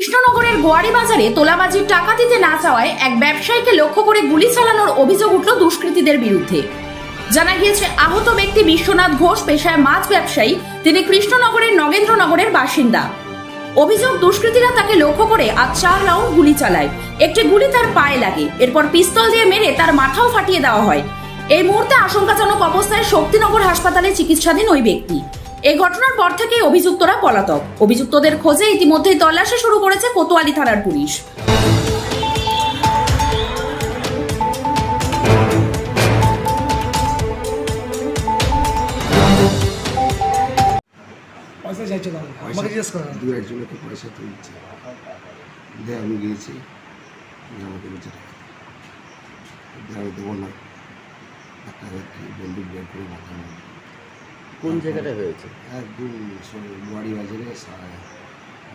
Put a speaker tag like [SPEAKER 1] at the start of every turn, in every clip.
[SPEAKER 1] কৃষ্ণনগরের গোয়ারি বাজারে তোলাবাজির টাকা দিতে না চাওয়ায় এক ব্যবসায়ীকে লক্ষ্য করে গুলি চালানোর অভিযোগ উঠল দুষ্কৃতীদের বিরুদ্ধে। জানা গিয়েছে, আহত ব্যক্তি বিশ্বনাথ ঘোষ পেশায় মাছ ব্যবসায়ী, তিনি কৃষ্ণনগরের নগেন্দ্রনগরের বাসিন্দা। অভিযোগ, দুষ্কৃতীরা তাকে লক্ষ্য করে আজ চার রাউন্ড গুলি চালায়। একটি গুলি তার পায়ে লাগে, এরপর পিস্তল দিয়ে মেরে তার মাথাও ফাটিয়ে দেওয়া হয়। এই মুহূর্তে আশঙ্কাজনক অবস্থায় শক্তিনগর হাসপাতালে চিকিৎসাধীন ওই ব্যক্তি। এই ঘটনার পর থেকেই অভিযুক্তরা পলাতক। অভিযুক্তদের খোঁজে ইতিমধ্যেই তল্লাশি শুরু করেছে কোতোয়ালি থানার পুলিশ।
[SPEAKER 2] পয়সা চাইছিল আমাকে। জিজ্ঞেস করেন
[SPEAKER 3] দু একজনকে পয়সা তুলছে দিয়ে আমি গিয়েছি। আমাকে বলছে টাকা দাও। দিয়ে আমি দেবো না। একটা বন্দুক বের করে মাথা।
[SPEAKER 4] কোন জায়গাটা হয়েছে?
[SPEAKER 3] একদম বাড়ি বাজারে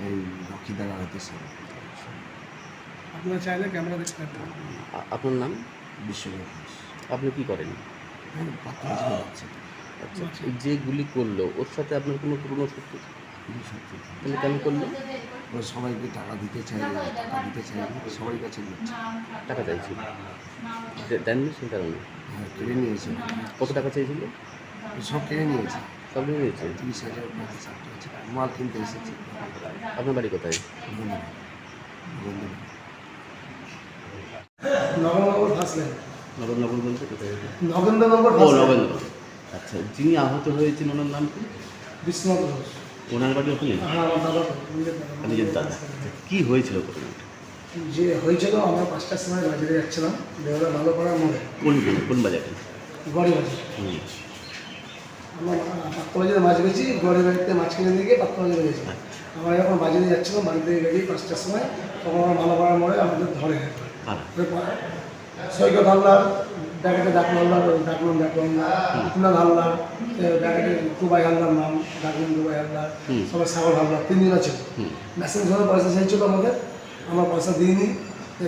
[SPEAKER 3] এই রক্ষিদার সামনে
[SPEAKER 2] আপনারা চাইলে ক্যামেরা দেখতে পারেন।
[SPEAKER 4] আপনার নাম?
[SPEAKER 3] বিশ্বনাথ
[SPEAKER 4] আপনি কি করেন? আচ্ছা যে গুলি করল ওর সাথে আপনার কোনো পুরনো শত্রু
[SPEAKER 3] খুবই সত্যি
[SPEAKER 4] তাহলে কেন করল?
[SPEAKER 3] ও সবাইকে টাকা দিতে চাই টাকা দিতে চাই সবাই কাছে দিচ্ছে
[SPEAKER 4] টাকা চাইছিল। দেননি সেই কারণে?
[SPEAKER 3] হ্যাঁ কেড়ে নিয়েছে।
[SPEAKER 4] কত টাকা চাইছিল?
[SPEAKER 3] সব কেড়ে নিয়েছে।
[SPEAKER 4] সব নিয়ে নিয়েছে?
[SPEAKER 3] তিরিশ হাজার পঁয়ত্রিশ হাজার মাল কিনতে এসেছি।
[SPEAKER 4] আপনার বাড়ি কোথায়?
[SPEAKER 3] ধন্যবাদ ধন্যবাদ
[SPEAKER 2] নগেন্দ্রনগর ফার্স্ট লাইন
[SPEAKER 4] নগরনগর বলতে কোথায়
[SPEAKER 2] নগেন্দ্রনগর
[SPEAKER 4] ও নগেন্দ্র। আচ্ছা যিনি আহত হয়েছেন ওনার নাম কি?
[SPEAKER 2] বিশ্বনাথ ঘোষ।
[SPEAKER 4] ওনার বাড়ি ওখানে?
[SPEAKER 2] হ্যাঁ নিজের দাদা।
[SPEAKER 4] আচ্ছা, কি হয়েছিল ঘটনাটা?
[SPEAKER 2] যে হয়েছিল আমরা পাঁচটার সময় বাজারে যাচ্ছিলাম। দেওয়ালে ভালো করার মনে
[SPEAKER 4] কোন কোন বাজারে?
[SPEAKER 2] গড়ি বাজার পাত্র মাছ বেছি গড়ি বাড়িতে মাছ কিনে নিয়ে গিয়ে পাত্র বাজারে গেছি। আমরা যখন বাজারে যাচ্ছিলাম বাড়ি থেকে বেরিয়ে পাঁচটার সময় তখন আমরা করার মোড়ে আমাদের ধরে।
[SPEAKER 4] কারা
[SPEAKER 2] সৈকত হালদার ব্যাকেটে ডাকলো হালদার ডাকলাম ডাকলাম কুনাল হালদার ব্যাকেটে দুবাই হালদার নাম ডাকলাম দুবাই হালদার সবাই সাগর হালদার তিনজন আছে। মেসেজ ধরে পয়সা চাইছিল আমাদের আমরা পয়সা দিইনি।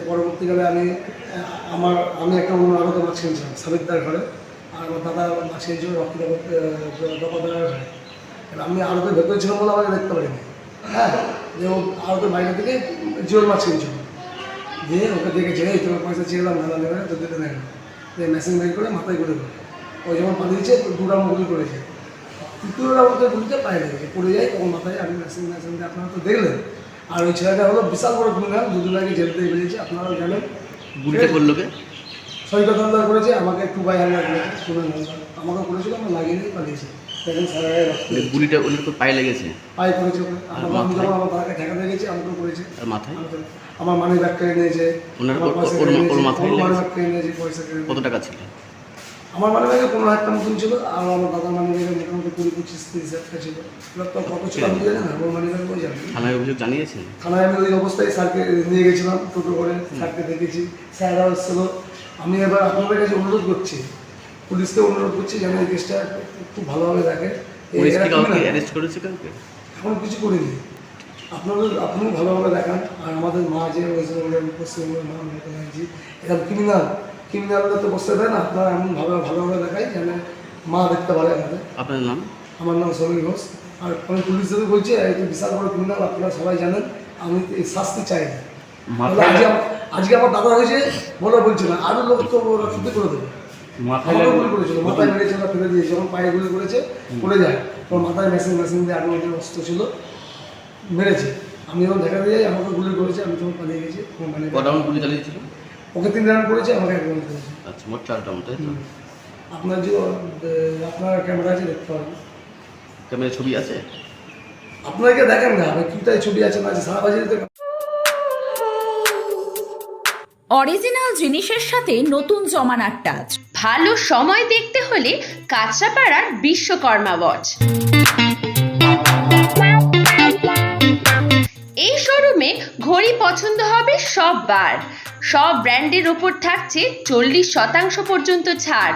[SPEAKER 2] পরবর্তীকালে আমি আমার আমি একটা অন্য আগত মাছ কিনছিলাম সাবিকদার ঘরে। আমার দাদা মাছ কিনছিল রক্তদার ঘরে এবার আমি আড়তের ভেতরে ছিলাম বলে আমাকে দেখতে পারিনি। হ্যাঁ যে ও আড়তের বাইরে থেকে জিওর মাছ কিনছিল দিয়ে ওকে দেখেছে এই তোমার পয়সা চেয়েলাম ভালো নেবে তো দিতে দেয় না। দিয়ে মেশিন বের করে মাথায় করে দেবে। ওই যখন পালিয়েছে, দুটা মুগুলি করেছে। তৃতীয় রাউন্ডে গুলিতে পায়ে লেগেছে পড়ে যায়, তখন মাথায় আমি মেশিন মেশিন দিয়ে আপনারা তো দেখলেন। আর ওই ছেলেটা হলো বিশাল বড় ক্রিমিনাল দুদিন আগে জেল বেরিয়েছে, আপনারাও জানেন।
[SPEAKER 4] গুলিটা করল কে?
[SPEAKER 2] সৈকত হালদার করেছে আমাকে একটু বাই হালদার করেছে হালদার আমাকে করেছিল আমার লাগিয়ে দিয়ে পালিয়েছে।
[SPEAKER 4] মানে গুলিটা তো পায়ে লেগেছে?
[SPEAKER 2] পায়ে করেছে। আমার আমি যখন আমার দাদাকে ঠেকাতে গেছি আমাকেও করেছে।
[SPEAKER 4] আর মাথায়?
[SPEAKER 2] আমার মানি ব্যাগ কেড়ে নিয়েছে
[SPEAKER 4] ওনার ওর-
[SPEAKER 2] কেড়ে নিয়েছে,
[SPEAKER 4] মাথায়
[SPEAKER 2] মানি ব্যাগ কেড়ে নিয়েছে পয়সা
[SPEAKER 4] কত টাকা ছিল?
[SPEAKER 2] আমার মানি ব্যাগে পনেরো হাজার টাকা মতন ছিল আর আমার দাদার মানি ব্যাগে কুড়ি পঁচিশ তিরিশ হাজার ছিল। কত ছিল? আমি জানি না ওর মানি জানি।
[SPEAKER 4] থানায় অভিযোগ জানিয়েছেন?
[SPEAKER 2] থানায় আমি ওই অবস্থায় স্যারকে নিয়ে গেছিলাম টোটো করে স্যারকে দেখেছি। স্যাররা এসেছিল। আমি এবার আপনাদের কাছে অনুরোধ করছি পুলিশকে অনুরোধ করছি যেন এই কেসটা খুব ভালোভাবে দেখে। এখন কিছু করিনি। আপনাদের আপনিও ভালোভাবে দেখান। আর আমাদের মা যে ওয়েস্ট বেঙ্গলের পশ্চিমবঙ্গের মা মমতা ব্যানার্জি এরকম ক্রিমিনাল ক্রিমিনালরা তো বসতে দেয় না আপনারা এমন ভাবে ভালোভাবে দেখাই যেন মা দেখতে পারে আমাদের।
[SPEAKER 4] আপনার নাম?
[SPEAKER 2] আমার নাম সমীর ঘোষ। আর আমি পুলিশদের বলছি বিশাল বড় ক্রিমিনাল আপনারা সবাই জানেন আমি শাস্তি চাই আজকে আমার- আজকে আমার দাদা হয়েছে বলে বলছে না আরও লোক তো ওরা শুদ্ধ করে দেবে।
[SPEAKER 4] মাথায়
[SPEAKER 2] আমাকে গুলি করেছিল মাথায় মেরেছে ওরা ফেলে যখন পায়ে গুলি করেছে পড়ে যায়। মাথায় মেশিন মেশিন দিয়ে অস্ত্র ছিল মেরেছে। আমি যখন দেখা দিয়ে আমাকে গুলি করেছে আমি তখন পালিয়ে গেছি মানে
[SPEAKER 4] গুলি চালিয়েছিল?
[SPEAKER 2] ওকে তিন রান করেছে আমাকে এক রান করেছে।
[SPEAKER 4] আচ্ছা মোট চার রাউন্ড তাই
[SPEAKER 2] আপনার যে আপনার ক্যামেরা আছে দেখতে পারেন
[SPEAKER 4] ক্যামেরা ছবি আছে?
[SPEAKER 2] আপনাকে দেখেন না আমি কিটাই ছবি আছে না আছে সারা বাজারে
[SPEAKER 1] অরিজিনাল জিনিসের সাথে নতুন জমানার টাচ।
[SPEAKER 5] ভালো সময় দেখতে হলে কাঁচরাপাড়ার বিশ্বকর্মা ওয়াচ। এই শোরুমে ঘড়ি পছন্দ হবে সব বার সব ব্র্যান্ডের ওপর থাকছে চল্লিশ শতাংশ পর্যন্ত ছাড়।